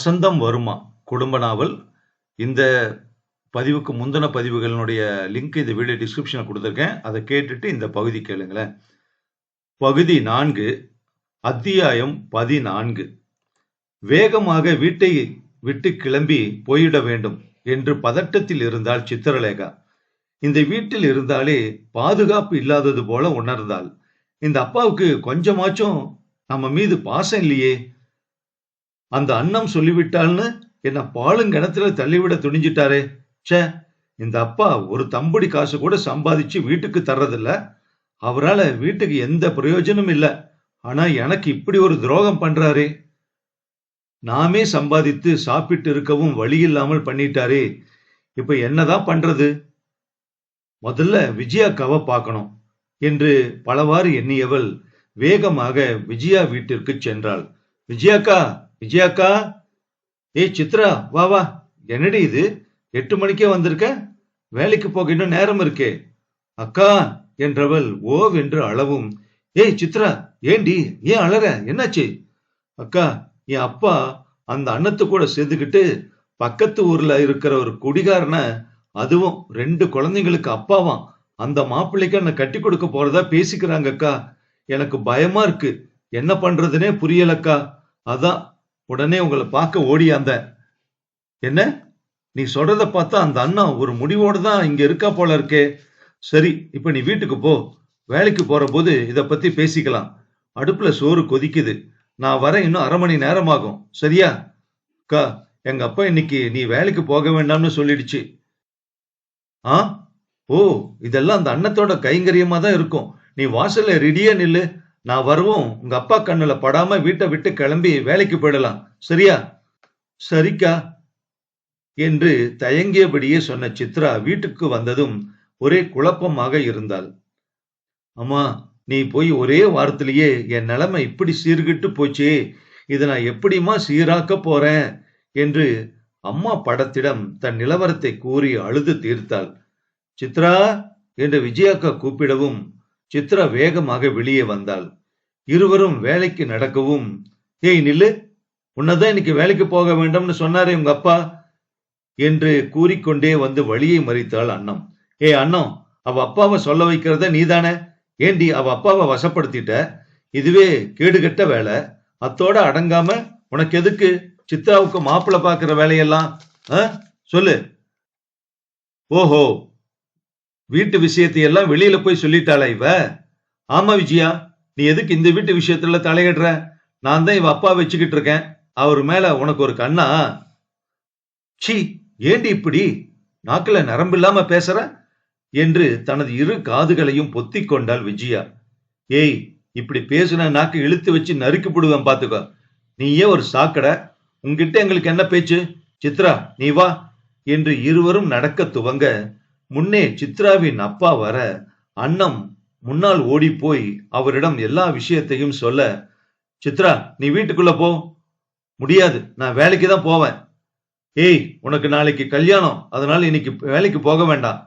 வசந்தம் வருமா? குடும்ப நாவல். இந்த பதிவுக்கு முந்தின பதிவுகளினுடைய லிங்க் இந்த வீடியோ டிஸ்கிரிப்ஷனில் கொடுத்துருக்கேன். அதை கேட்டுட்டு இந்த பகுதி கேளுங்களேன். பகுதி நான்கு அத்தியாயம் பதினான்கு. வேகமாக வீட்டை விட்டு கிளம்பி போயிட வேண்டும் என்று பதட்டத்தில் இருந்தாள் சித்திரலேகா. இந்த வீட்டில் இருந்தாலே பாதுகாப்பு இல்லாதது போல உணர்ந்தாள். இந்த அப்பாவுக்கு கொஞ்சமாச்சும் நம்ம மீது பாசம் இல்லையே? அந்த அண்ணம் சொல்லிவிட்டாள்னு என்ன பாலுங்கிணத்துல தள்ளிவிட துணிஞ்சிட்டாரே? ச்சே இந்த அப்பா ஒரு தம்படி காசு கூட சம்பாதிச்சு வீட்டுக்கு தர்றதில்ல. அவரால வீட்டுக்கு எந்த பிரயோஜனமும் இல்ல. ஆனா எனக்கு இப்படி ஒரு துரோகம் பண்றாரே. நாமே சம்பாதித்து சாப்பிட்டு இருக்கவும் வழி இல்லாமல் பண்ணிட்டாரே. இப்ப என்னதான் பண்றது? முதல்ல விஜயாக்காவை பார்க்கணும் என்று பலவாறு எண்ணியவள் வேகமாக விஜயா வீட்டிற்கு சென்றாள். விஜயாக்கா விஜயாக்கா ஏய் சித்ரா வா வா. என்னடி இது? எட்டு மணிக்கே வந்திருக்க? வேலைக்கு போக இன்னும் நேரம் இருக்கே. அக்கா என்றவள் ஓவென்று அளவும். ஏய் சித்ரா ஏண்டி? ஏன் அழற என்னாச்சு? அக்கா என் அப்பா அந்த அண்ணத்து கூட சேர்ந்துக்கிட்டு பக்கத்து ஊர்ல இருக்கிற ஒரு குடிகாரன அதுவும் ரெண்டு குழந்தைங்களுக்கு அப்பாவாம். அந்த மாப்பிள்ளைக்கு என்ன கட்டி கொடுக்க போறதா பேசிக்கிறாங்க அக்கா எனக்கு பயமா இருக்கு. என்ன பண்றதுனே புரியலக்கா. அதான் உடனே உங்களை பார்க்க ஓடியாந்த என்ன? நீ சொல்றத பார்த்தா அந்த அண்ணா ஒரு முடிவோடு தான் இங்க இருக்கா போல இருக்கே. சரி இப்ப நீ வீட்டுக்கு போ. வேலைக்கு போற போது இதை பத்தி பேசிக்கலாம். அடுப்புல சோறு கொதிக்குது. நான் வர இன்னும் அரை மணி நேரம் ஆகும் சரியா? அக்கா எங்க அப்பா இன்னைக்கு நீ வேலைக்கு போக வேண்டாம்னு சொல்லிடுச்சு. ஆ? ஓ இதெல்லாம் அந்த அண்ணத்தோட கைங்கரியமா தான் இருக்கும். நீ வாசல்ல ரெடியா நில்லு. நான் வருவோம். உங்க அப்பா கண்ணுல படாம வீட்டை விட்டு கிளம்பி வேலைக்கு போயிடலாம். சரியா? சரிக்கா. என்று தயங்கியபடியே சொன்ன சித்ரா வீட்டுக்கு வந்ததும் ஒரே குழப்பமாக இருந்தாள். அம்மா நீ போய் ஒரே வாரத்திலேயே என் நிலைமை இப்படி சீர்கிட்டு போச்சே. இதை நான் எப்படிம்மா சீராக்க போறேன்? என்று அம்மா படத்திடம் தன் நிலவரத்தை கூறி அழுது தீர்த்தாள். சித்ரா! என்று விஜயாக்கா கூப்பிடவும் சித்ரா வேகமாக வெளியே வந்தாள். இருவரும் வேலைக்கு நடக்கவும் ஏய் நில்லு. உன்னதான் இன்னைக்கு வேலைக்கு போக வேண்டும்னு சொன்னாரே உங்க அப்பா என்று கூறிக்கொண்டே வந்து வழியை மறித்தாள் அண்ணம் ஏய் அண்ணம் அவ அப்பாவை சொல்ல வைக்கிறத நீதானே? ஏண்டி அவ அப்பாவை வசப்படுத்திட்ட? இதுவே கேடுகட்ட வேலை. அத்தோட அடங்காம உனக்கு எதுக்கு? சித்ராவுக்கு மாப்பிள்ளை பாக்குற வேலையெல்லாம் ஆ? சொல்லு. ஓஹோ வீட்டு விஷயத்தை எல்லாம் வெளியில போய் சொல்லிட்டாளா இவ? ஆமா விஜயா நீ எதுக்கு இந்த வீட்டு விஷயத்துல தலையிடுற? நான் தான் இவ அப்பா வச்சுக்கிட்டு இருக்கேன். அவர் மேல உனக்கு ஒரு கண்ணா? சி ஏண்டி இப்படி? நாக்கில் நரம்பு இல்லாம பேசுற? என்று தனது இரு காதுகளையும் பொத்தி கொண்டாள் விஜயா. ஏய் இப்படி பேசுன நாக்கு இழுத்து வச்சு நறுக்கி போடுவேன் பாத்துக்கோ. நீயே ஒரு சாக்கடை. உங்ககிட்ட எங்களுக்கு என்ன பேச்சு? சித்ரா நீ வா என்று இருவரும் நடக்க துவங்க முன்னே சித்ராவின் அப்பா வர அண்ணம் முன்னால் ஓடி போய் அவரிடம் எல்லா விஷயத்தையும் சொல்ல சித்ரா நீ வீட்டுக்குள்ள போ. முடியாது. நான் வேலைக்கு தான் போவேன். ஏய் உனக்கு நாளைக்கு கல்யாணம். அதனால இன்னைக்கு வேலைக்கு போக வேண்டாம்.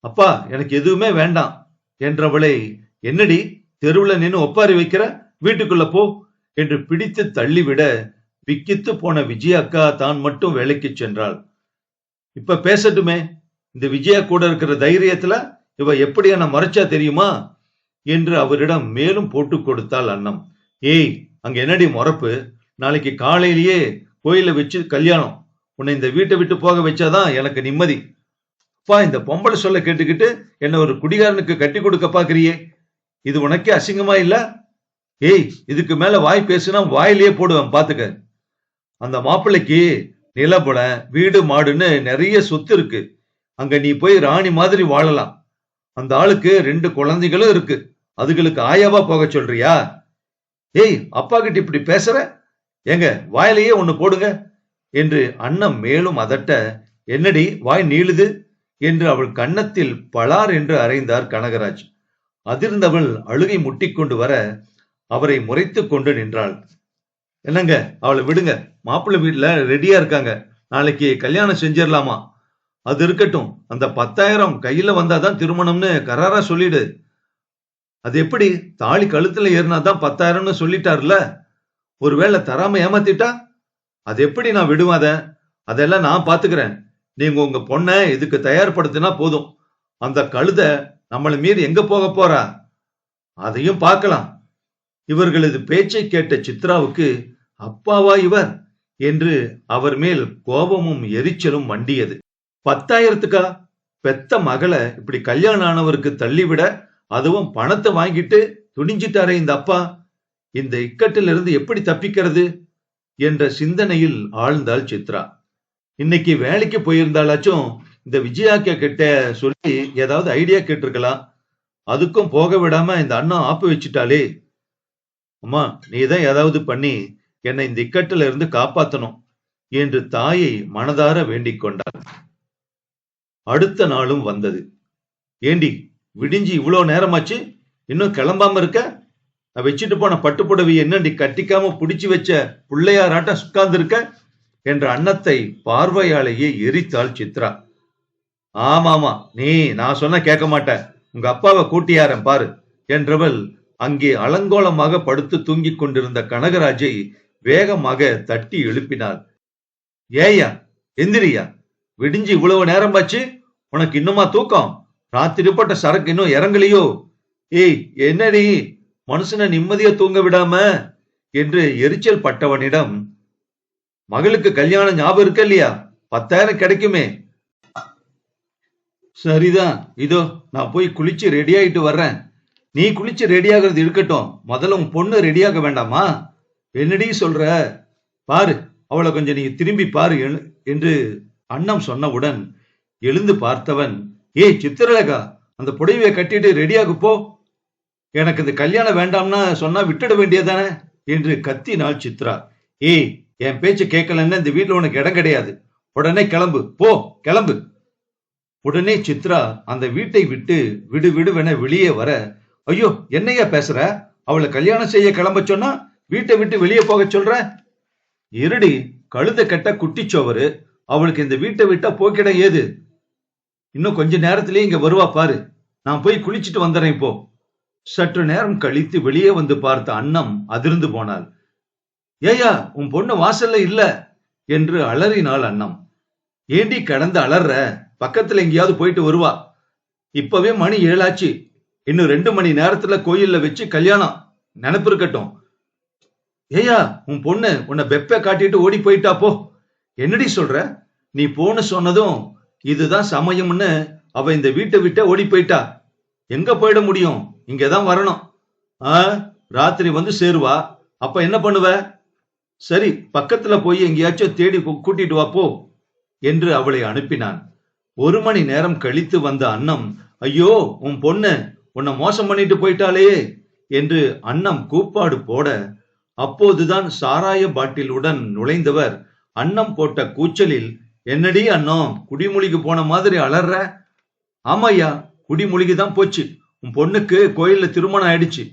அப்பா எனக்கு எதுவுமே வேண்டாம். என்றவளை என்னடி? தெருவில் நின்று ஒப்பாரி வைக்கிற? வீட்டுக்குள்ள போ. என்று பிடித்து தள்ளிவிட விக்கித்து போன விஜய் அக்கா தான் மட்டும் வேலைக்கு சென்றாள். இப்ப பேசட்டுமே. இந்த விஜயா கூட இருக்கிற தைரியத்துல இவ எப்படி என்ன மறைச்சா தெரியுமா? என்று அவரிடம் மேலும் போட்டு கொடுத்தாள் அண்ணம் ஏய் அங்க என்னடி மொறப்பு நாளைக்கு காலையிலேயே கோயில வச்சு கல்யாணம். உன்னை இந்த வீட்டை விட்டு போக வச்சாதான் எனக்கு நிம்மதி. அப்பா இந்த பொம்பளை சொல்ல கேட்டுக்கிட்டு என்ன ஒரு குடிகாரனுக்கு கட்டி கொடுக்க பாக்குறியே? இது உனக்கே அசிங்கமா இல்ல? ஏய் இதுக்கு மேல வாய் பேசுனா வாயிலேயே போடுவேன் பாத்துக்க. அந்த மாப்பிள்ளைக்கு நிலபுலம் வீடு மாடுன்னு நிறைய சொத்து இருக்கு. அங்க நீ போய் ராணி மாதிரி வாழலாம். அந்த ஆளுக்கு ரெண்டு குழந்தைகளும் இருக்கு. அதுகளுக்கு ஆயாவா போக சொல்றியா? ஏய் அப்பா கிட்ட இப்படி பேசுற? ஏங்க வாயிலேயே ஒண்ணு போடுங்க. என்று அண்ணன் மேலும் அதட்ட என்னடி வாய் நீளுது? என்று அவள் கன்னத்தில் பலார் என்று அறைந்தார் கனகராஜ். அதிர்ந்தவள் அழுகை முட்டிக்கொண்டு வர அவரை முறைத்துக் கொண்டு நின்றாள். என்னங்க அவளை விடுங்க. மாப்பிள்ளை வீட்டுல ரெடியா இருக்காங்க. நாளைக்கு கல்யாணம் செஞ்சிடலாமா அது இருக்கட்டும். அந்த பத்தாயிரம் கையில வந்தாதான் திருமணம்னு கராரா சொல்லிடு. அது எப்படி? தாலி கழுத்துல ஏறினாதான் பத்தாயிரம்னு சொல்லிட்டார்ல. ஒருவேளை தராம ஏமாத்திட்டா? அது எப்படி நான் விடுவேன் அதை? அதெல்லாம் நான் பாத்துக்கிறேன். நீங்க உங்க பொண்ணை இதுக்கு தயார்படுத்தினா போதும். அந்த கழுத நம்மளை மீறி எங்க போக போறா? அதையும் பார்க்கலாம். இவர்களது பேச்சை கேட்ட சித்ராவுக்கு அப்பாவா இவர்? என்று அவர் மேல் கோபமும் எரிச்சலும் மண்டியது பத்தாயிரத்துக்கா? பெத்த மகளை இப்படி கல்யாணம் ஆனவருக்கு தள்ளிவிட அதுவும் பணத்தை வாங்கிட்டு துணிஞ்சிட்டாரே இந்த அப்பா. இந்த இக்கட்டிலிருந்து எப்படி தப்பிக்கிறது? என்ற சிந்தனையில் ஆழ்ந்தாள் சித்ரா. இன்னைக்கு வேலைக்கு போயிருந்தாலாச்சும் இந்த விஜயாக்கா கிட்ட சொல்லி ஏதாவது ஐடியா கேட்டிருக்கலாம். அதுக்கும் போக விடாம இந்த அண்ணா ஆப்பு வச்சுட்டாலே. அம்மா நீதான் ஏதாவது பண்ணி என்னை இந்த இக்கட்டில இருந்து காப்பாத்தணும் என்று தாயை மனதார வேண்டிக் கொண்டாள். அடுத்த நாளும் வந்தது. ஏண்டி விடிஞ்சு இவ்வளோ நேரமாச்சு? இன்னும் கிளம்பாம இருக்க? நான் வச்சுட்டு போன பட்டுப்புடவை என்னண்டி கட்டிக்காம பிடிச்சி வச்ச பிள்ளையாராட்டம் உட்கார்ந்து இருக்க என்ற அன்னத்தை பார்வையாலேயே எரித்தாள் சித்ரா. ஆமாமா நீ நான் சொன்ன கேட்க மாட்டேன் உங்க அப்பாவை கூட்டியாரன் பாரு என்றவள் அங்கே அலங்கோலமாக படுத்து தூங்கிக் கொண்டிருந்த கனகராஜை வேகமாக தட்டி எழுப்பினாள். ஏய்யா எந்திரியா விடிஞ்சு இவ்வளவு நேரம் பாச்சு உனக்கு இன்னுமா தூக்கம்? ராத்திரி போட்ட சரக்கு இன்னும் இறங்கலையோ? ஏய் என்னடி? மனுஷனை நிம்மதியா தூங்க விடாம? என்று எரிச்சல் பட்டவனிடம் மகளுக்கு கல்யாணம் ஞாபகம் இருக்க இல்லையா? பத்தாயிரம் கிடைக்குமே. சரிதான். இதோ நான் போய் குளிச்சு ரெடி ஆயிட்டு வர்றேன். நீ குளிச்சு ரெடி ஆகிறது இருக்கட்டும். முதல்ல உன் பொண்ணு ரெடியாக வேண்டாமா? என்னடி சொல்ற? பாரு அவளை கொஞ்சம் நீ திரும்பி பாரு என்- என்று அண்ணம் சொன்னவுடன் எழுந்து பார்த்தவன் ஏய் சித்திரலேகா அந்த புடவையை கட்டிட்டு ரெடியாகு போ. எனக்கு இந்த கல்யாணம் வேண்டாம்னா சொன்னா விட்டுட வேண்டியதானே என்று கத்தினாள் சித்ரா. ஏய் என் பேச்சு கேட்கலன்னா இந்த வீட்டுல உனக்கு இடம் கிடையாது. உடனே கிளம்பு. போ கிளம்பு. உடனே சித்ரா அந்த வீட்டை விட்டு விடு விடுவென வெளியே வர ஐயோ என்னையா பேசுற? அவளை கல்யாணம் செய்ய கிளம்ப சொன்னா வீட்டை விட்டு வெளியே போக சொல்ற? இருடி கழுத கட்ட குட்டிச்சோவரு அவளுக்கு இந்த வீட்டை விட்டா போக்கிடம் ஏது? இன்னும் கொஞ்ச நேரத்திலேயே இங்க வருவா பாரு. நான் போய் குளிச்சுட்டு வந்துடுறேன் இப்போ சற்று நேரம் கழித்து வெளியே வந்து பார்த்த அன்னம் அதிர்ந்து போனாள். ஏயா உன் பொண்ணு வாசல்ல இல்ல என்று அலறினாள் அன்னம். ஏண்டி கடந்து அலற பக்கத்துல எங்கேயாவது போயிட்டு வருவா. இப்பவே மணி ஏழாச்சு. இன்னும் ரெண்டு மணி நேரத்துல கோயில்ல வச்சு கல்யாணம். நினப்பு இருக்கட்டும். ஏயா உன் பொண்ணு உன்னை பெப்ப காட்டிட்டு ஓடி போயிட்டா போ. என்னடி சொல்ற? நீ போன்னு சொன்னதும் இதுதான் சமயம்னு அவ இந்த வீட்டை விட்ட ஓடி போயிட்டா. எங்க போயிட முடியும்? இங்கதான் வரணும். ஆ ராத்திரி வந்து சேருவா. அப்ப என்ன பண்ணுவ? சரி பக்கத்துல போய் எங்கேயாச்சும் தேடி கூட்டிட்டு வா போ என்று அவளை அனுப்பினான். ஒரு மணி நேரம் கழித்து வந்த அன்னம் ஐயோ உன் பொண்ணு உன்னை மோசம் பண்ணிட்டு போயிட்டாளே என்று அன்னம் கூப்பாடு போட அப்போதுதான் சாராய பாட்டிலுடன் நுழைந்தவர் அன்னம் போட்ட கூச்சலில் என்னடி அண்ணம் குடிமொழிக்கு போன மாதிரி அலற? ஆமாய்யா குடிமொழிக்கு தான் போச்சு. உன் பொண்ணுக்கு கோயில்ல திருமணம் ஆயிடுச்சு.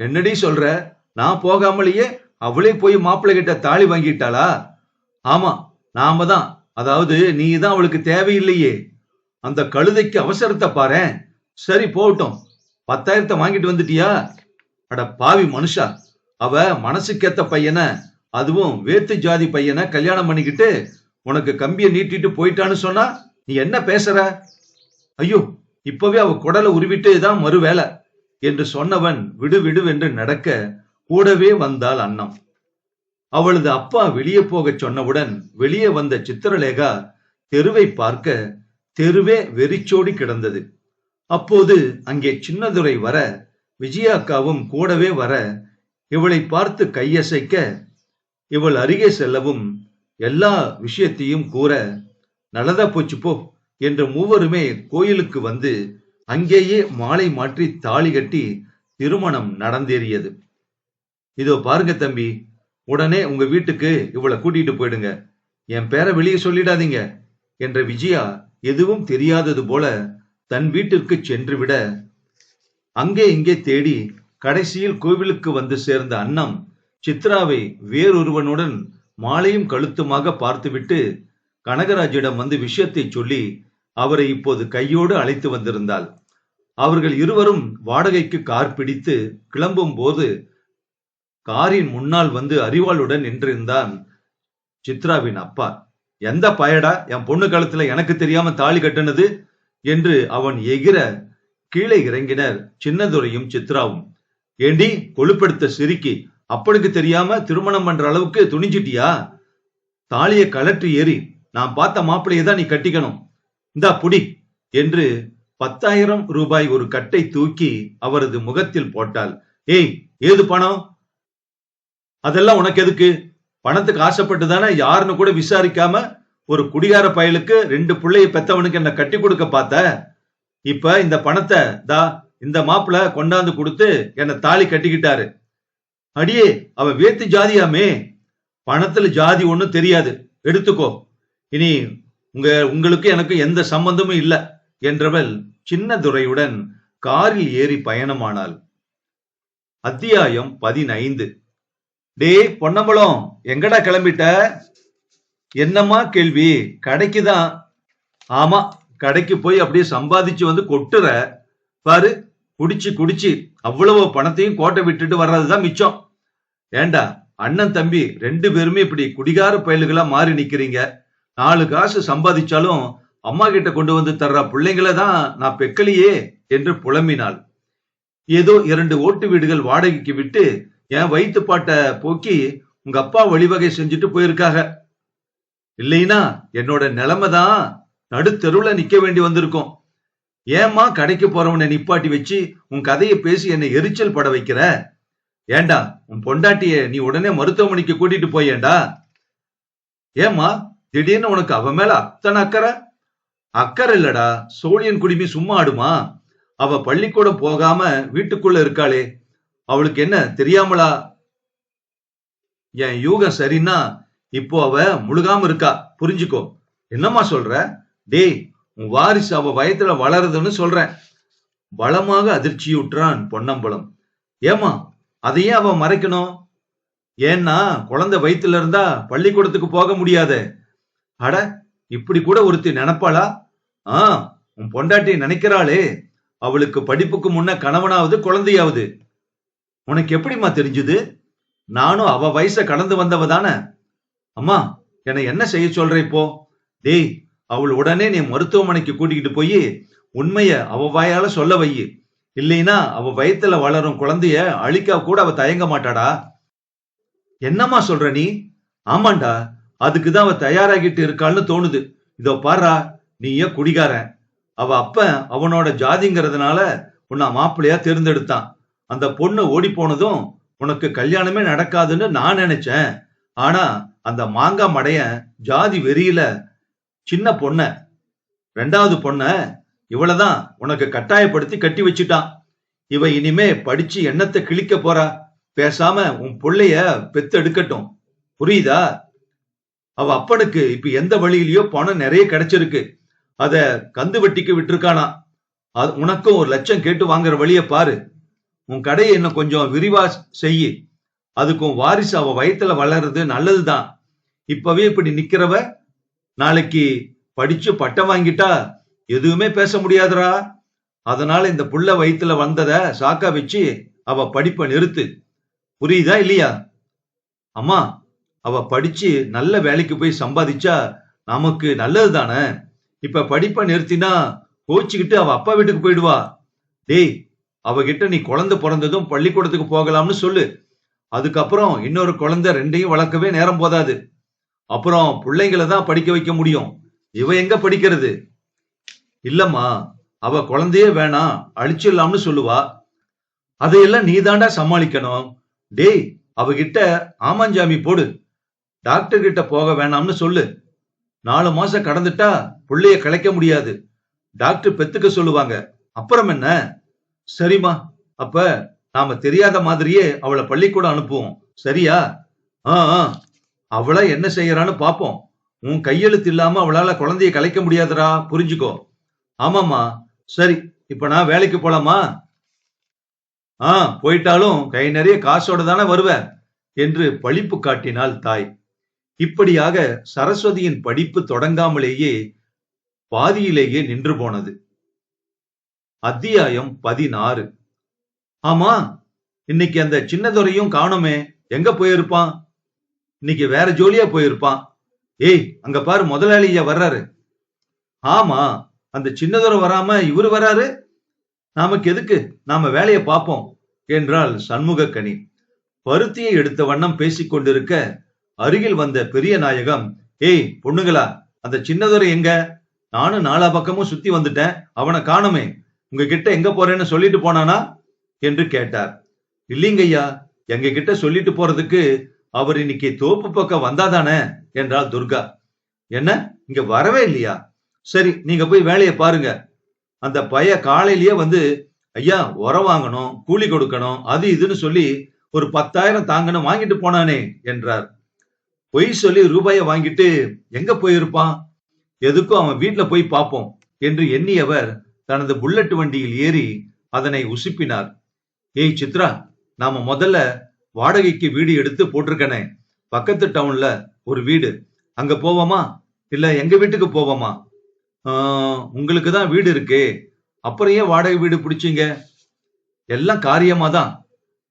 என்னடி சொல்ற? நான் போகாமலேயே அவளே போய் மாப்பிள்ளை கிட்ட தாலி வாங்கிட்டாளா? ஆமா நாம தான். அதாவது நீ தான் அவளுக்கு தேவையில்லையே. அந்த கழுதைக்கு அவசரத்தை பாரேன். சரி போகட்டும். பத்தாயிரத்தை வாங்கிட்டு வந்துட்டியா? அட பாவி மனுஷா. அவ மனசுக்கேத்த பையனை அதுவும் வேத்து ஜாதி பையனை கல்யாணம் பண்ணிக்கிட்டு உனக்கு கம்பியை நீட்டிட்டு போயிட்டான்னு சொன்னா நீ என்ன பேசுற? ஐயோ இப்பவே அவ குடலை உருவிட்டு தான் மறு வேலை என்று சொன்னவன் விடு விடுவென்று நடக்க கூடவே வந்தாள் அன்னம் அவளது அப்பா வெளியே போகச் சொன்னவுடன் வெளியே வந்த சித்திரலேகா தெருவை பார்க்க தெருவே வெறிச்சோடி கிடந்தது. அப்போது அங்கே சின்னதுரை வர விஜயா அக்காவும் கூடவே வர இவளை பார்த்து கையசைக்க இவள் அருகே செல்லவும் எல்லா விஷயத்தையும் கூற நல்லதா போச்சு போ என்ற மூவருமே கோயிலுக்கு வந்து அங்கேயே மாலை மாற்றி தாலி கட்டி திருமணம் நடந்தேறியது. இதோ பாருங்க தம்பி உடனே உங்க வீட்டுக்கு இவளை கூட்டிட்டு போயிடுங்க. என் பேரை வெளியே சொல்லிடாதீங்க என்ற விஜயா எதுவும் தெரியாதது போல தன் வீட்டிற்கு சென்று விட அங்கே இங்கே தேடி கடைசியில் கோவிலுக்கு வந்து சேர்ந்த அன்னம் சித்ராவை வேறொருவனுடன் மாலையும் கழுத்துமாக பார்த்துவிட்டு கனகராஜிடம் வந்து விஷயத்தை சொல்லி அவரை இப்போது கையோடு அழைத்து வந்திருந்தாள். அவர்கள் இருவரும் வாடகைக்கு கார் பிடித்து கிளம்பும் போது காரின் முன்னால் வந்து அறிவாளுடன் நின்றிருந்தான் சித்ராவின் அப்பா. எந்த பயடா? என் பொண்ணு காலத்துல எனக்கு தெரியாம தாலி கட்டினது? என்று அவன் எகிர கீழே இறங்கினர் சின்னதுரையும் சித்ராவும். ஏண்டி கொழுப்படுத்த சிரிக்கி அப்பனுக்கு தெரியாம திருமணம் பண்ற அளவுக்கு துணிஞ்சிட்டியா? தாலியை கலற்றி ஏறி நான் பார்த்த மாப்பிள்ளையை தான் நீ கட்டிக்கணும். இந்தா புடி என்று பத்தாயிரம் ரூபாய் ஒரு கட்டை தூக்கி அவரது முகத்தில் போட்டாள். ஏய் ஏது பணம்? அதெல்லாம் உனக்கு எதுக்கு? பணத்துக்கு ஆசைப்பட்டு தானே யாருன்னு கூட விசாரிக்காம ஒரு குடிகார பயலுக்கு ரெண்டு பிள்ளைய பெத்தவனுக்கு என்ன கட்டி கொடுக்க பார்த்த? இப்ப இந்த பணத்தை தா இந்த மாப்பிள கொண்டாந்து கொடுத்து என்ன தாலி கட்டிக்கிட்டாரு. அடியே அவ வேத்து ஜாதியாமே. பணத்துல ஜாதி ஒண்ணும் தெரியாது. எடுத்துக்கோ. இனி உங்க உங்களுக்கு எனக்கு எந்த சம்பந்தமும் இல்ல என்றவள் சின்ன துறையுடன் காரில் ஏறி பயணமானாள். அத்தியாயம் பதினைந்து. டேய் பொன்னம்பலம் எங்கடா கிளம்பிட்ட? என்னம்மா கேள்வி? கடைக்கு தான் ஆமா கடைக்கு போய் அப்படியே சம்பாதிச்சு வந்து கொட்டுற. பாரு குடிச்சு குடிச்சு அவ்வளவு பணத்தையும் கோட்டை விட்டுட்டு வர்றதுதான் மிச்சம். ஏண்டா அண்ணன் தம்பி ரெண்டு பேருமே இப்படி குடிகார பயல்களா மாறி நிக்கிறீங்க. நாலு காசு சம்பாதிச்சாலும் அம்மா கிட்ட கொண்டு வந்து தர்ற பிள்ளைங்களை தான் நான் பெக்கலையே என்று புலம்பினாள். ஏதோ இரண்டு ஓட்டு வீடுகள் வாடகைக்கு விட்டு என் வயிற்று பாட்டை போக்கி உங்க அப்பா வழிவகை செஞ்சுட்டு போயிருக்காக. இல்லைன்னா என்னோட நிலைமை தான் நடுத்தெருவுல நிக்க வேண்டி வந்திருக்கும். ஏம்மா கடைக்கு போறவனை நிப்பாட்டி வச்சு உன் கதையை பேசி என்னை எரிச்சல் பட வைக்கிற? ஏண்டா உன் பொண்டாட்டிய நீ உடனே மருத்துவமனைக்கு கூட்டிட்டு போயேண்டா? ஏம்மா திடீர்னு உனக்கு அவ மேல அத்தனை அக்கறை? அக்கறை இல்லடா சோழியன் குடிமி சும்மா ஆடுமா? அவ பள்ளிக்கூடம் போகாம வீட்டுக்குள்ள இருக்காளே அவளுக்கு என்ன தெரியாமலா? என் யூகம் சரின்னா இப்போ அவ முழுகாம இருக்கா புரிஞ்சுக்கோ. என்னம்மா சொல்ற? டேய் உன் வாரிசு அவ வயத்துல வளருதுன்னு சொல்றேன். பலமாக அதிர்ச்சியுற்றான் பொன்னம்பலம். ஏமா அதையே அவ மறைக்கணும்? ஏன்னா குழந்தை வயிற்றுல இருந்தா பள்ளிக்கூடத்துக்கு போக முடியாது. அட இப்படி கூட ஒருத்தி நினைப்பாளா? ஆ உன் பொண்டாட்டி நினைக்கிறாளே. அவளுக்கு படிப்புக்கு முன்ன கணவனாவது குழந்தையாவது. உனக்கு எப்படிம்மா தெரிஞ்சுது? நானும் அவ வயசை கடந்து வந்தவ தானே. அம்மா என்னை என்ன செய்ய சொல்ற இப்போ? டேய் அவள் உடனே நீ மருத்துவமனைக்கு கூட்டிக்கிட்டு போய் உண்மைய அவ வாயால சொல்ல வை. இல்லைனா அவ வயித்துல வளரும் குழந்தைய அழிக்க கூட அவ தயங்க மாட்டாடா. என்னம்மா சொல்ற நீ? ஆமாண்டா அதுக்குதான் அவ தயாராகிட்டு இருக்காள்னு தோணுது. இதோ பாரா நீ ஏன் குடிகாரன். அவ அப்ப அவனோட ஜாதிங்கிறதுனால உன்னை மாப்பிள்ளையா தேர்ந்தெடுத்தான். அந்த பொண்ணு ஓடி போனதும் உனக்கு கல்யாணமே நடக்காதுன்னு நான் நினைச்சேன். ஆனா அந்த மாங்கா மடைய ஜாதி வெறியில சின்ன பொண்ண ரெண்டாவது பொண்ண இவ்வளவுதான் உனக்கு கட்டாயப்படுத்தி கட்டி வச்சுட்டான். இவ இனிமே படிச்சு எண்ணத்தை கிழிக்க போறா? பேசாம உன் புள்ளைய பெத்து எடுக்கட்டும் புரியுதா? அவ அப்பனுக்கு இப்ப எந்த வழியிலயோ பணம் நிறைய கிடைச்சிருக்கு. அத கந்து வட்டிக்கு விட்டுருக்கானா? அது உனக்கும் ஒரு லட்சம் கேட்டு வாங்குற வழிய பாரு. உன் கடையை இன்னும் கொஞ்சம் விரிவா செய்யி. அதுக்கும் வாரிசு அவ வயித்துல வளர்றது நல்லதுதான். இப்பவே இப்படி நிக்கிறவ நாளைக்கு படிச்சு பட்டம் வாங்கிட்டா எதுவுமே பேச முடியாதுடா. அதனால இந்த புள்ள வயிற்றுல வந்தத சாக்கா வச்சு அவ படிப்பை நிறுத்து. புரியுதா இல்லையா? அம்மா அவ படிச்சு நல்ல வேலைக்கு போய் சம்பாதிச்சா நமக்கு நல்லது தானே? இப்ப படிப்பை நிறுத்தினா கோச்சிக்கிட்டு அவ அப்பா வீட்டுக்கு போயிடுவா. டேய் அவகிட்ட நீ குழந்தை பிறந்ததும் பள்ளிக்கூடத்துக்கு போகலாம்னு சொல்லு. அதுக்கப்புறம் இன்னொரு குழந்தை ரெண்டையும் வளர்க்கவே நேரம் போதாது. அப்புறம் பிள்ளைங்களை தான் படிக்க வைக்க முடியும். இவ எங்க படிக்கிறது? இல்லம்மா அவ குழந்தையே வேணாம் அழிச்சிடலாம்னு சொல்லுவா. அதையெல்லாம் நீ தாண்டா சமாளிக்கணும். டேய் அவகிட்ட ஆமாஞ்சாமி போடு. டாக்டர் கிட்ட போக வேணாம்னு சொல்லு. நாலு மாசம் கடந்துட்டா பிள்ளைய கலைக்க முடியாது. டாக்டர் பெத்துக்க சொல்லுவாங்க. அப்புறம் என்ன? சரிம்மா அப்ப நாம தெரியாத மாதிரியே அவளை பள்ளிக்கூடம் அனுப்புவோம். சரியா? ஆ ஆ. அவளா என்ன செய்யறான்னு பாப்போம். உன் கையெழுத்து இல்லாம அவளால குழந்தைய கலைக்க முடியாதுடா புரிஞ்சுக்கோ. ஆமாமா சரி இப்ப நான் வேலைக்கு போலாமா? ஆ போயிட்டாலும் கை நிறைய காசோட தானே வருவ என்று பழிப்பு காட்டினாள் தாய். இப்படியாக சரஸ்வதியின் படிப்பு தொடங்காமலேயே பாதியிலேயே நின்று போனது. அத்தியாயம் பதினாறு. ஆமா இன்னைக்கு அந்த சின்னதுரையும் காணுமே. எங்க போயிருப்பான்? இன்னைக்கு வேற ஜோலியா போயிருப்பான். ஏய் அங்க பாரு முதலாளி ஐயா வர்றாரு. ஆமா அந்த சின்னதுரை வராம இவரு வராரு நமக்கு எதுக்கு? நாம வேலையை பார்ப்போம் என்றாள் சண்முகக்கனி பருத்தியை எடுத்த வண்ணம் பேசிக் கொண்டிருக்க அருகில் வந்த பெரிய நாயகம் ஏய் பொண்ணுங்களா அந்த சின்னதுரை எங்க? நானும் நாலா பக்கமும் சுத்தி வந்துட்டேன் அவனை காணுமே. உங்ககிட்ட எங்க போறேன்னு சொல்லிட்டு போனானா? என்று கேட்டார். இல்லைங்கய்யா எங்க கிட்ட சொல்லிட்டு போறதுக்கு அவர் இன்னைக்கு தோப்பு பக்கம் வந்தாதானே? என்றாள் துர்கா. என்ன? இங்க வரவே இல்லையா? சரி நீங்க போய் வேலையை பாருங்க. அந்த பைய காலையிலேயே வந்து ஐயா உரம் வாங்கணும் கூலி கொடுக்கணும் அது இதுன்னு சொல்லி ஒரு பத்தாயிரம் தாங்கணும் வாங்கிட்டு போனானே என்றார். பொய் சொல்லி ரூபாயை வாங்கிட்டு எங்க போயிருப்பான்? எதுக்கும் அவன் வீட்டுல போய் பார்ப்போம் என்று எண்ணியவர் தனது புல்லட் வண்டியில் ஏறி அதனை உசுப்பினார். ஏய் சித்ரா நாம முதல்ல வாடகைக்கு வீடு எடுத்து போட்டிருக்கனே. பக்கத்து டவுன்ல ஒரு வீடு. அங்க போவோமா? இல்ல எங்க வீட்டுக்கு போவோமா? ஆஹ், உங்களுக்கு தான் வீடு இருக்கே. அப்புறம் ஏன் வாடகை வீடு பிடிச்சீங்க? எல்லாம் காரியமா தான்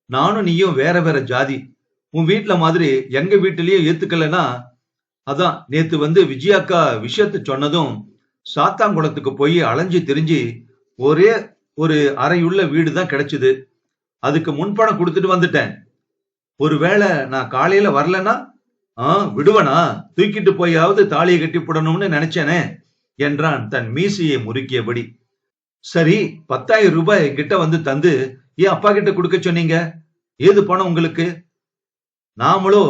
நானும் நீயும் வேற வேற ஜாதி. உன் வீட்டுல மாதிரி எங்க வீட்டிலயும் ஏத்துக்கலைன்னா அதான் நேத்து வந்து விஜயாக்கா விஷயத்த சொன்னதும் சாத்தாங்குளத்துக்கு போய் அலைஞ்சு திரிஞ்சு ஒரே ஒரு அறையுள்ள வீடு தான் கிடைச்சது. அதுக்கு முன்பணம் கொடுத்துட்டு வந்துட்டேன். ஒருவேளை நான் காலையில வரலன்னா ஆ விடுவனா? தூக்கிட்டு போயாவது தாலியை கட்டி போடணும்னு நினைச்சேனே என்றான் தன் மீசையை முறுக்கியபடி. சரி பத்தாயிரம் ரூபாய் என்கிட்ட வந்து தந்து ஏன் அப்பா கிட்ட கொடுக்க சொன்னீங்க? ஏது பணம் உங்களுக்கு? நாமளோ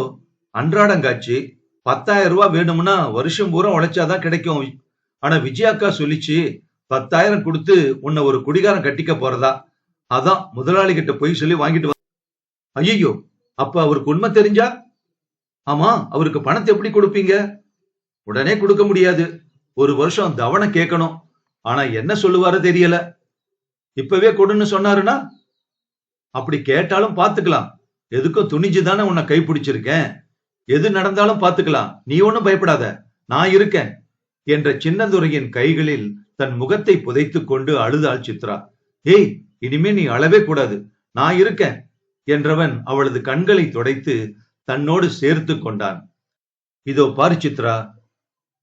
அன்றாடங்காச்சு பத்தாயிரம் ரூபாய் வேணும்னா வருஷம் பூரா உழைச்சாதான் கிடைக்கும். ஆனா விஜயாக்கா சொல்லிச்சு பத்தாயிரம் கொடுத்து உன்னை ஒரு குடிகாரம் கட்டிக்க போறதா? அதான் முதலாளி கிட்ட போய் சொல்லி வாங்கிட்டு ஐயோ அப்ப அவருக்கு உண்மை தெரிஞ்சா? ஆமா அவருக்கு பணத்தை எப்படி கொடுப்பீங்க? உடனே கொடுக்க முடியாது. ஒரு வருஷம் தவணை கேட்கணும். ஆனா என்ன சொல்லுவாரோ தெரியல. இப்பவே கொடுன்னு சொன்னாருன்னா? அப்படி கேட்டாலும் பாத்துக்கலாம் எதுக்கும் துணிஞ்சு தானே உன்னை கைப்பிடிச்சிருக்கேன். எது நடந்தாலும் பாத்துக்கலாம் நீ ஒன்றும் பயப்படாத. நான் இருக்கேன் என்ற சின்னந்துரையின் கைகளில் தன் முகத்தை புதைத்து கொண்டு அழுதாள் சித்ரா. ஏய் இனிமே நீ அழவே கூடாது. நான் இருக்கேன். என்றவன் அவளது கண்களை துடைத்து தன்னோடு சேர்த்து கொண்டான். இதோ பாரு சித்ரா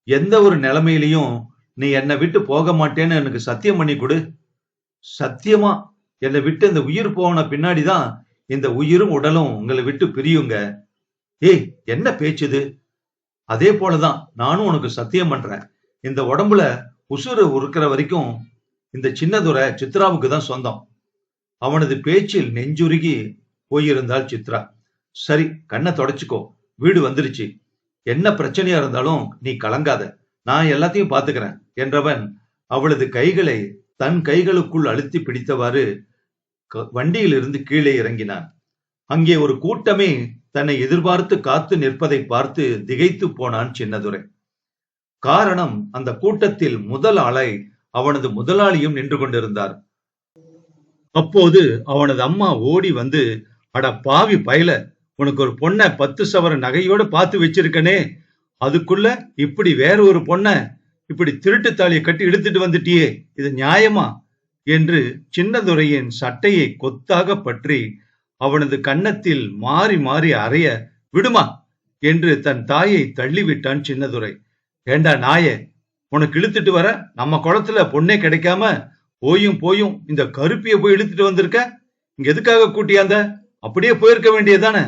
எந்த ஒரு நிலைமையிலையும் நீ என்னை விட்டு போக மாட்டேன்னு எனக்கு சத்தியம் பண்ணி கொடு. சத்தியமா? என்னை விட்டு இந்த உயிர் போன பின்னாடிதான் இந்த உயிரும் உடலும் உங்களை விட்டு பிரியுங்க. ஏய் என்ன பேச்சுது? அதே போலதான் நானும் உனக்கு சத்தியம் பண்றேன். இந்த உடம்புல உசுறு உருக்கிற வரைக்கும் இந்த சின்னதுரை சித்ராவுக்கு தான் சொந்தம். அவனது பேச்சில் நெஞ்சுருகி போயிருந்தாள் சித்ரா. சரி கண்ணை தொடச்சுக்கோ. வீடு வந்துருச்சு. என்ன பிரச்சனையா இருந்தாலும் நீ கலங்காத. நான் எல்லாத்தையும் பாத்துக்கிறேன் என்றவன் அவளது கைகளை தன் கைகளுக்குள் அழுத்தி பிடித்தவாறு வண்டியிலிருந்து கீழே இறங்கினான். அங்கே ஒரு கூட்டமே தன்னை எதிர்பார்த்து காத்து நிற்பதை பார்த்து திகைத்து போனான் சின்னதுரை. காரணம் அந்த கூட்டத்தில் முதல் ஆளை அவனது முதலாளியும் நின்று கொண்டிருந்தார். அப்போது அவனது அம்மா ஓடி வந்து அட பாவி பயல உனக்கு ஒரு பொண்ணை பத்து சவர நகையோட பார்த்து வச்சிருக்கனே. அதுக்குள்ள இப்படி வேற ஒரு பொண்ண இப்படி திருட்டு தாலியை கட்டி இழுத்துட்டு வந்துட்டியே இது நியாயமா? என்று சின்னதுரையின் சட்டையை கொத்தாக பற்றி அவனது கன்னத்தில் மாறி மாறி அறைய விடுமா? என்று தன் தாயை தள்ளிவிட்டான் சின்னதுரை. ஏண்டா நாயே உனக்கு இழுத்துட்டு வர? நம்ம குளத்துல பொண்ணே கிடைக்காம போயும் போயும் இந்த கருப்பிய போய் இழுத்துட்டு வந்திருக்க? இங்க எதுக்காக கூட்டியாந்த? அப்படியே போயிருக்க வேண்டியதானே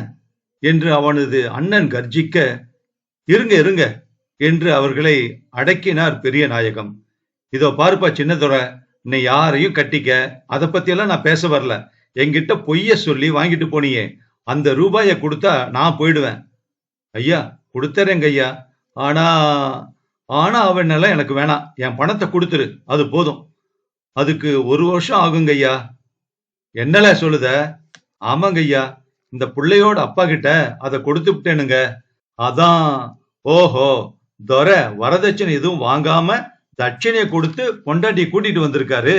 என்று அவனது அண்ணன் கர்ஜிக்க இருங்க இருங்க என்று அவர்களை அடக்கினார் பெரிய நாயகம். இதோ பாருப்பா சின்னதுரை இன்னை யாரையும் கட்டிக்க அதை பத்தியெல்லாம் நான் பேச வரல. என்கிட்ட பொய்ய சொல்லி வாங்கிட்டு போனியே. அந்த ரூபாயை கொடுத்தா நான் போயிடுவேன். ஐயா கொடுத்துறேங்க ஐயா. ஆனா ஆனா அவனெல்லாம் எனக்கு வேணாம். என் பணத்தை கொடுத்துரு. அது போதும். அதுக்கு ஒரு வருஷம் ஆகுங்க ஐயா. என்னல சொல்லுத? ஆமாங்க ஐயா இந்த பிள்ளையோட அப்பா கிட்ட அதை கொடுத்து விட்டேனுங்க. அதான் ஓஹோ துரை வரதட்சணை எதுவும் வாங்காம தட்சணையை கொடுத்து பொண்டாட்டி கூட்டிட்டு வந்திருக்காரு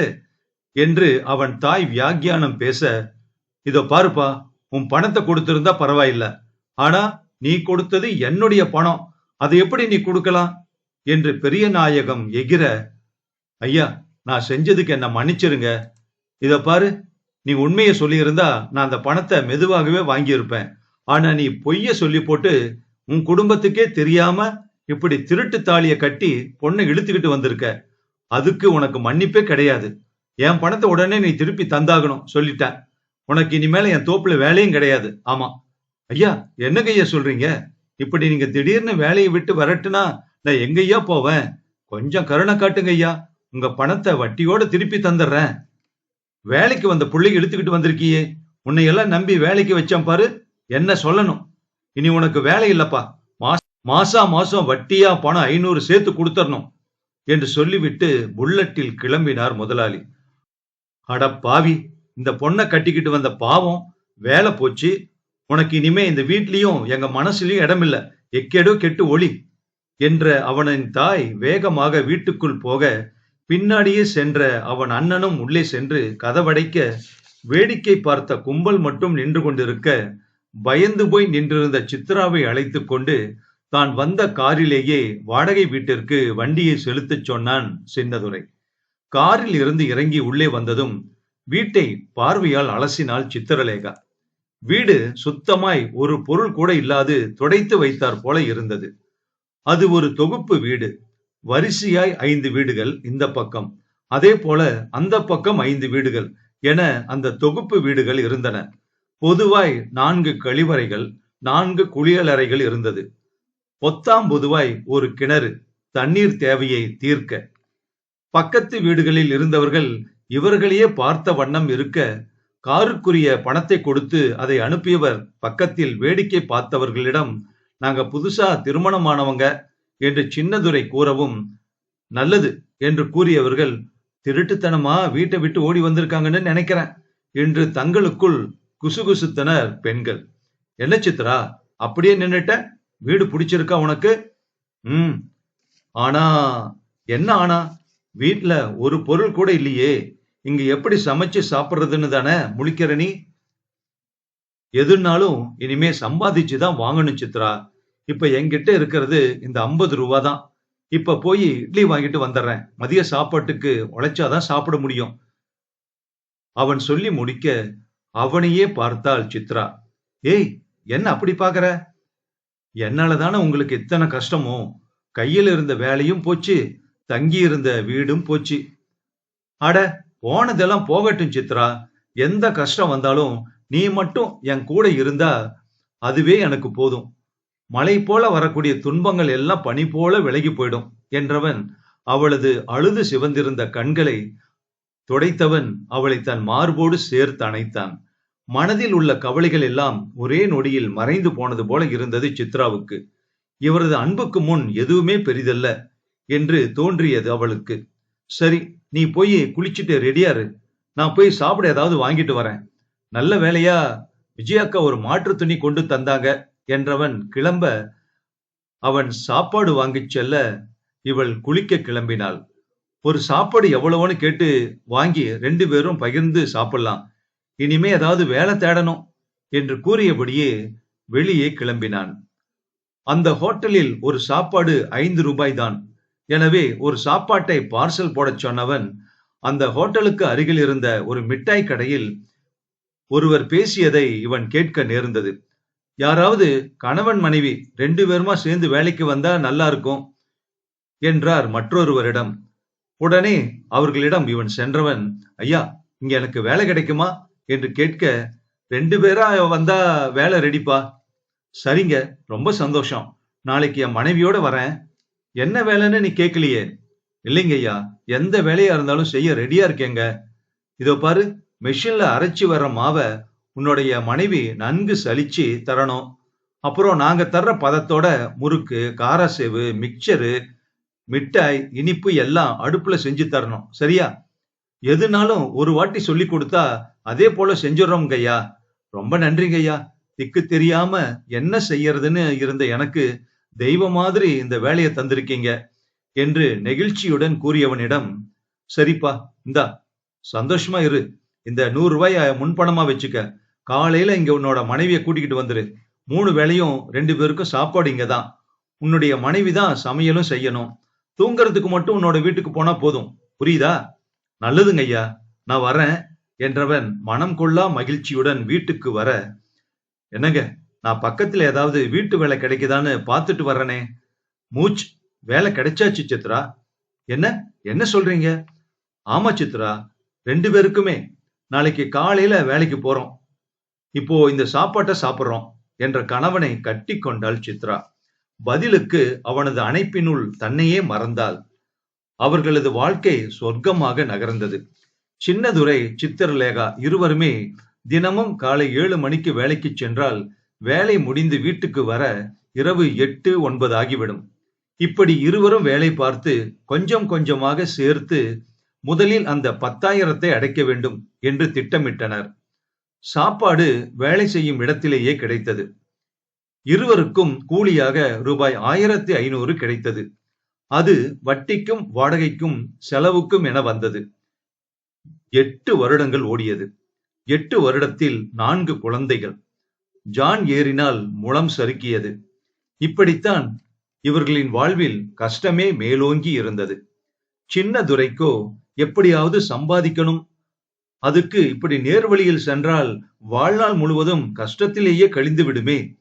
என்று அவன் தாய் வியாக்கியானம் பேச இதோ பாருப்பா உன் பணத்தை கொடுத்திருந்தா பரவாயில்ல. ஆனா நீ கொடுத்தது என்னுடைய பணம். அதை எப்படி நீ கொடுக்கலாம்? என்று பெரிய நாயகம் எகிர ஐயா நான் செஞ்சதுக்கு என்ன மன்னிச்சிருங்க. இத பாரு நீ உண்மையை சொல்லியிருந்தா நான் அந்த பணத்தை மெதுவாகவே வாங்கியிருப்பேன். ஆனா நீ பொய்ய சொல்லி போட்டு உன் குடும்பத்துக்கே தெரியாம இப்படி திருட்டு தாலிய கட்டி பொண்ணை இழுத்துக்கிட்டு வந்திருக்க. அதுக்கு உனக்கு மன்னிப்பே கிடையாது. என் பணத்தை உடனே நீ திருப்பி தந்தாகணும் சொல்லிட்டேன். உனக்கு இனிமேல என் தோப்புல வேலையும் கிடையாது. ஆமா. ஐயா என்னங்க ஐயா சொல்றீங்க? இப்படி நீங்க திடீர்னு வேலையை விட்டு வரட்டுனா நான் எங்கய்யா போவேன்? கொஞ்சம் கருணை காட்டுங்க ஐயா. உங்க பணத்தை வட்டியோட திருப்பி தந்துடுறேன். வேலைக்கு வந்த புள்ளைங்க இழுத்துக்கிட்டு வந்திருக்கியே. உன்னை எல்லாம் நம்பி வேலைக்கு வச்சேன் பாரு என்ன சொல்லணும்? இனி உனக்கு வேலை இல்லப்பா. மாசா மாசம் வட்டியா பணம் ஐநூறு சேர்த்து கொடுத்தரணும் என்று சொல்லிவிட்டு புல்லட்டில் கிளம்பினார் முதலாளி. அட பாவி இந்த பொண்ணை கட்டிக்கிட்டு வந்த பாவம் வேலை போச்சு. உனக்கு இனிமே இந்த வீட்லயும் எங்க மனசுலயும் இடமில்ல. எக்கேடோ கெட்டு ஒளி என்ற அவனின் தாய் வேகமாக வீட்டுக்குள் போக பின்னாடியே சென்ற அவன் அண்ணனும் உள்ளே சென்று கதவடைக்க வேடிக்கை பார்த்த கும்பல் மட்டும் நின்று கொண்டிருக்க பயந்து போய் நின்றிருந்த சித்ராவை அழைத்துக் கொண்டு தான் வந்த காரிலேயே வாடகை வீட்டிற்கு வண்டியை செலுத்தச் சொன்னான் சின்னதுரை. காரில் இருந்து இறங்கி உள்ளே வந்ததும் வீட்டை பார்வையால் அலசினாள் சித்திரலேகா. வீடு சுத்தமாய் ஒரு பொருள் கூட இல்லாது துடைத்து வைத்தார் போல இருந்தது. அது ஒரு தொகுப்பு வீடு. வரிசையாய் ஐந்து வீடுகள் இந்த பக்கம். அதே போல அந்த பக்கம் ஐந்து வீடுகள் என அந்த தொகுப்பு வீடுகள் இருந்தன. பொதுவாய் நான்கு கழிவறைகள் நான்கு குளியலறைகள் இருந்தது. பொத்தாம் பொதுவாய் ஒரு கிணறு தண்ணீர் தேவையை தீர்க்க. பக்கத்து வீடுகளில் இருந்தவர்கள் இவர்களையே பார்த்த வண்ணம் இருக்க காருக்குரிய பணத்தை கொடுத்து அதை அனுப்பியவர் பக்கத்தில் வேடிக்கை பார்த்தவர்களிடம் நாங்க புதுசா திருமணமானவங்க என்று சின்னதுரை கூறவும் நல்லது என்று கூறியவர்கள் திருட்டுத்தனமா வீட்டை விட்டு ஓடி வந்திருக்காங்கன்னு நினைக்கிறேன் என்று தங்களுக்குள் குசுகுசுத்தனர் பெண்கள். என்ன சித்ரா அப்படியே நின்னுட்ட? வீடு பிடிச்சிருக்கா உனக்கு? ம். ஆனா என்ன ஆனா? வீட்டுல ஒரு பொருள் கூட இல்லையே. இங்க எப்படி சமைச்சு சாப்பிடுறதுன்னு தானே முழிக்கிற நீ? எதுனாலும் இனிமே சம்பாதிச்சு தான் வாங்கணும் சித்ரா. இப்ப என்கிட்ட இருக்கிறது இந்த ஐம்பது ரூபா தான் இப்ப போய் இட்லி வாங்கிட்டு வந்துடுறேன் மதிய சாப்பாட்டுக்கு உழைச்சாதான் சாப்பிட முடியும். அவன் சொல்லி முடிக்க அவனையே பார்த்தாள் சித்ரா. ஏய் என்ன அப்படி பாக்குற என்னால தானே உங்களுக்கு இத்தனை கஷ்டமோ? கையில் இருந்த வேலையும் போச்சு தங்கி இருந்த வீடும் போச்சு. அட போனதெல்லாம் போகட்டும் சித்ரா. எந்த கஷ்டம் வந்தாலும் நீ மட்டும் என் கூட இருந்தா அதுவே எனக்கு போதும். மலை போல வரக்கூடிய துன்பங்கள் எல்லாம் பனி போல விலகி போயிடும் என்றவன் அவளது அழுது சிவந்திருந்த கண்களை துடைத்தவன் அவளை தன் மார்போடு சேர்த்து அணைத்தான். மனதில் உள்ள கவலைகள் எல்லாம் ஒரே நொடியில் மறைந்து போனது போல இருந்தது சித்ராவுக்கு. இவரது அன்புக்கு முன் எதுவுமே பெரிதல்ல என்று தோன்றியது அவளுக்கு. சரி நீ போய் குளிச்சுட்டு ரெடியாரு நான் போய் சாப்பிட ஏதாவது வாங்கிட்டு வரேன். நல்ல வேலையா விஜயாக்கா ஒரு மாற்று துணி கொண்டு தந்தாங்க. என்றவன் கிளம்ப அவன் சாப்பாடு வாங்கிச் செல்ல இவள் குளிக்க கிளம்பினாள். ஒரு சாப்பாடு எவ்வளவுன்னு கேட்டு வாங்கி ரெண்டு பேரும் பகிர்ந்து சாப்பிடலாம். இனிமே ஏதாவது வேலை தேடணும் என்று கூறியபடியே வெளியே கிளம்பினான். அந்த ஹோட்டலில் ஒரு சாப்பாடு ஐந்து ரூபாய் தான் எனவே ஒரு சாப்பாட்டை பார்சல் போடச் சொன்னவன் அந்த ஹோட்டலுக்கு அருகில் இருந்த ஒரு மிட்டாய் கடையில் ஒருவர் பேசியதை இவன் கேட்க நேர்ந்தது. யாராவது கணவன் மனைவி ரெண்டு பேருமா சேர்ந்து வேலைக்கு வந்தா நல்லா இருக்கும் என்றார் மற்றொருவரிடம். உடனே அவர்களிடம் இவன் சென்றவன். ஐயா இங்க எனக்கு வேலை கிடைக்குமா? என்று கேட்க ரெண்டு பேரா வந்தா வேலை ரெடிப்பா? சரிங்க ரொம்ப சந்தோஷம். நாளைக்கு என் மனைவியோட வரேன். என்ன வேலைன்னு நீ கேட்கலையே? இல்லைங்க ஐயா எந்த வேலையா இருந்தாலும் செய்ய ரெடியா இருக்கேங்க. இதோ பாரு மெஷின்ல அரைச்சி வர்ற மாவை உன்னுடைய மனைவி நன்கு சலிச்சு தரணும். அப்புறம் நாங்க தர்ற பதத்தோட முறுக்கு காரசேவு மிக்சரு மிட்டாய் இனிப்பு எல்லாம் அடுப்புல செஞ்சு தரணும். சரியா? எதுனாலும் ஒரு வாட்டி சொல்லி கொடுத்தா அதே போல செஞ்சிடறோம் கையா? ரொம்ப நன்றிங்க ஐயா. திக்கு தெரியாம என்ன செய்யறதுன்னு இருந்த எனக்கு தெய்வ மாதிரி இந்த வேலையை தந்திருக்கீங்க என்று நெகிழ்ச்சியுடன் கூறியவனிடம் சரிப்பா இந்தா சந்தோஷமா இரு. இந்த நூறு ரூபாய முன்பணமா வச்சுக்க. காலையில இங்க உன்னோட மனைவியை கூட்டிக்கிட்டு வந்துரு. மூணு வேளையும் ரெண்டு பேருக்கும் சாப்பாடு இங்க தான் உன்னுடைய மனைவி தான் சமையலும் செய்யணும். தூங்குறதுக்கு மட்டும் உன்னோட வீட்டுக்கு போனா போதும். புரியுதா? நல்லதுங்க ஐயா. நான் வரேன் என்றவன் மனம் கொள்ளா மகிழ்ச்சியுடன் வீட்டுக்கு வர என்னங்க நான் பக்கத்துல ஏதாவது வீட்டு வேலை கிடைக்குதான்னு பார்த்துட்டு வர்றனே. மூச் வேலை கிடைச்சாச்சு சித்ரா. என்ன? என்ன சொல்றீங்க? ஆமா சித்ரா ரெண்டு பேருக்குமே. நாளைக்கு காலையில வேலைக்கு போறோம். இப்போ இந்த சாப்பாட்டை சாப்பிடுறோம் என்ற கணவனை கட்டி கொண்டாள் சித்ரா. பதிலுக்கு அவனது அணைப்பினுள் தன்னையே மறந்தாள். அவர்களது வாழ்க்கை சொர்க்கமாக நகர்ந்தது. சின்னதுரை சித்திரலேகா இருவருமே தினமும் காலை ஏழு மணிக்கு வேலைக்கு சென்றால் வேலை முடிந்து வீட்டுக்கு வர இரவு எட்டு ஒன்பது ஆகிவிடும். இப்படி இருவரும் வேலை பார்த்து கொஞ்சம் கொஞ்சமாக சேர்த்து முதலில் அந்த பத்தாயிரத்தை அடைக்க வேண்டும் என்று திட்டமிட்டனர். சாப்பாடு வேலை செய்யும் இடத்திலேயே கிடைத்தது. இருவருக்கும் கூலியாக ரூபாய் ஆயிரத்தி ஐநூறு கிடைத்தது. அது வட்டிக்கும் வாடகைக்கும் செலவுக்கும் என வந்தது. எட்டு வருடங்கள் ஓடியது. எட்டு வருடத்தில் நான்கு குழந்தைகள். ஜான் ஏறினால் முளம் சறுக்கியது. இப்படித்தான் இவர்களின் வாழ்வில் கஷ்டமே மேலோங்கி இருந்தது. சின்ன துரைக்கோ எப்படியாவது சம்பாதிக்கணும் அதுக்கு இப்படி நேர்வழியில் சென்றால் வாழ்நாள் முழுவதும் கஷ்டத்திலேயே கழிந்து விடுமே.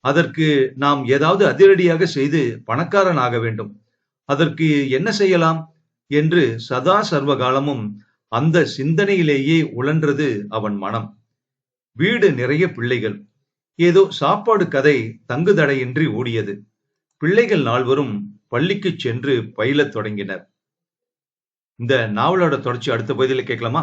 அதற்கு நாம் ஏதாவது அதிரடியாக செய்து பணக்காரன் ஆக வேண்டும். அதற்கு என்ன செய்யலாம்? என்று சதா சர்வகாலமும் அந்த சிந்தனையிலேயே உழன்றது அவன் மனம். வீடு நிறைய பிள்ளைகள். ஏதோ சாப்பாடு கதை தங்குதடையின்றி ஓடியது. பிள்ளைகள் நால்வரும் பள்ளிக்கு சென்று பயிலத் தொடங்கினர். இந்த நாவலோட தொடர்ச்சி அடுத்த பகுதியில் கேட்கலாமா?